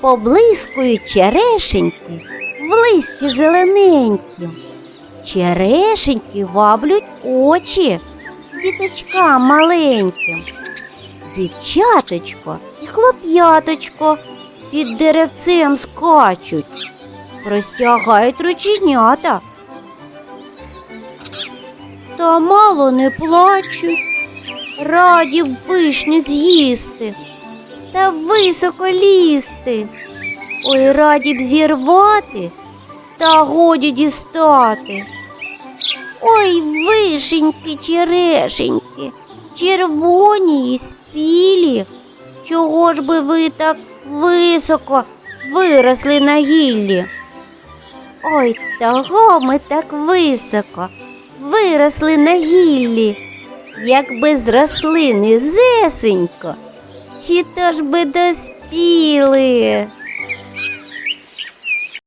поблискують черешеньки в листі зелененькі. Черешеньки ваблють очі діточкам маленьким. Дівчаточко і хлоп'яточко під деревцем скачуть, розтягають рученята. Та мало не плачуть, раді вишні з'їсти та високо лізти. Ой, раді б зірвати та годі дістати. Ой, вишеньки, черешеньки, червоні і спілі. Чого ж би ви так високо виросли на гіллі? Ой, того ми так високо виросли на гіллі, якби зросли низесенько, чи то ж би доспіли.